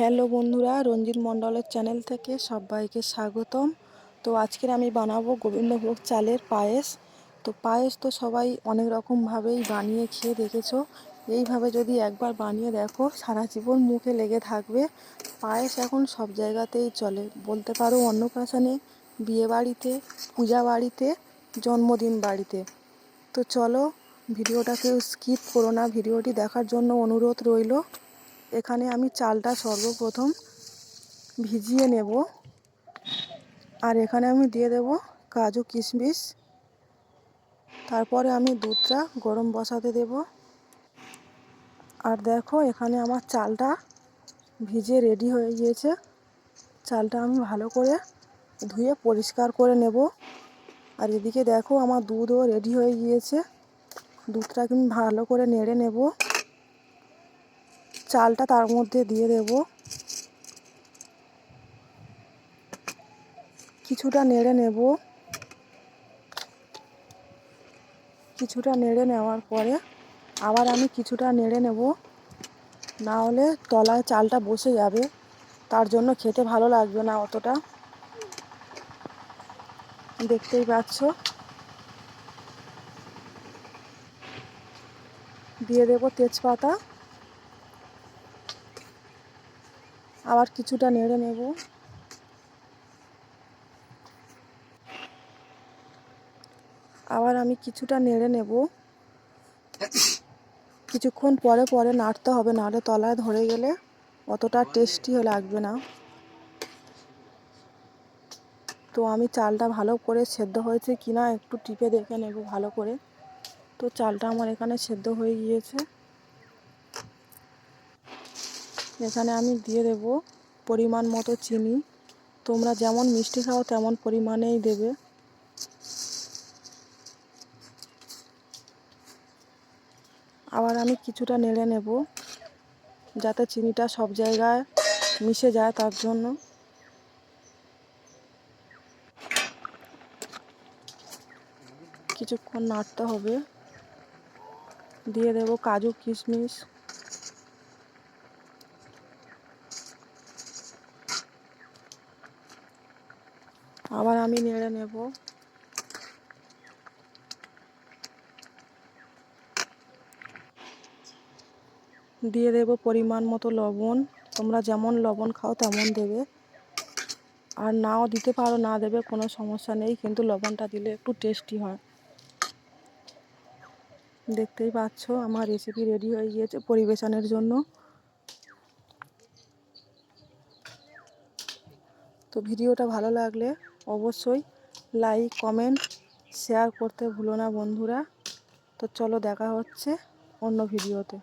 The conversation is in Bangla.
হ্যালো বন্ধুরা, রঞ্জিত মণ্ডলের চ্যানেল থেকে সবাইকে স্বাগতম। তো আজকের আমি বানাবো গোবিন্দভোগ চালের পায়েস। তো পায়েস তো সবাই অনেক রকমভাবেই বানিয়ে খেয়ে দেখেছ। এইভাবে যদি একবার বানিয়ে দেখো, সারা জীবন মুখে লেগে থাকবে। পায়েস এখন সব জায়গাতেই চলে। বলতে পারো অন্নপ্রাশনে বিয়ে বাড়িতে পূজা বাড়িতে জন্মদিন বাড়িতে। তো চলো ভিডিওটাকে স্কিপ করো না। ভিডিওটি দেখার জন্য অনুরোধ রইল। এখানে আমি চালটা সর্বপ্রথম ভিজিয়ে নেব। আর এখানে আমি দিয়ে দেব কাজু কিশমিশ। তারপরে আমি দুধটা গরম বসাতে দেব। আর দেখো এখানে আমার চালটা ভিজে রেডি হয়ে গিয়েছে। চালটা আমি ভালো করে ধুয়ে পরিষ্কার করে নেব। আর এদিকে দেখো আমার দুধও রেডি হয়ে গিয়েছে। দুধটাকে আমি ভালো করে নেড়ে নেব। চালটা তার মধ্যে দিয়ে দেব। কিছুটা নেড়ে নেব। কিছুটা নেড়ে নেওয়ার পরে আবার আমি কিছুটা নেড়ে নেব। না হলে তলায় চালটা বসে যাবে। তার জন্য খেতে ভালো লাগবে না অতটা। দেখতেই পাচ্ছ। দিয়ে দেব তেজপাতা। আবার কিছুটা নেড়ে নেব। আবার আমি কিছুটা নেড়ে নেব। কিছুক্ষণ পরে পরে নাড়তে হবে, নাহলে তলায় ধরে গেলে অতটা টেস্টি লাগবে না। তো আমি চালটা ভালো করে সেদ্ধ হয়েছে কি না একটু টিপে দেখে নেব ভালো করে। তো চালটা আমার এখানে সেদ্ধ হয়ে গিয়েছে। এখানে আমি দিয়ে দেব পরিমাণ মতো চিনি। তোমরা যেমন মিষ্টি খাও তেমন পরিমাণেই দেবে। আবার আমি কিছুটা নেড়ে নেব, যাতে চিনিটা সব জায়গায় মিশে যায় তার জন্য। কিছুক্ষণ নাড়তে হবে। দিয়ে দেব কাজু কিশমিশ। আবার আমি নেড়ে নেব। দিয়ে দেব পরিমাণ মতো লবণ। তোমরা যেমন লবণ খাও তেমন দেবে। আর নাও দিতে পারো, না দেবে কোনো সমস্যা নেই, কিন্তু লবণটা দিলে একটু টেস্টি হয়। দেখতেই পাচ্ছ, আমার রেসিপি রেডি হয়ে গিয়েছে পরিবেশনের জন্য। তো ভিডিওটা ভালো লাগলে অবশ্যই লাইক কমেন্ট শেয়ার করতে ভুলো না বন্ধুরা। তো চলো দেখা হচ্ছে অন্য ভিডিওতে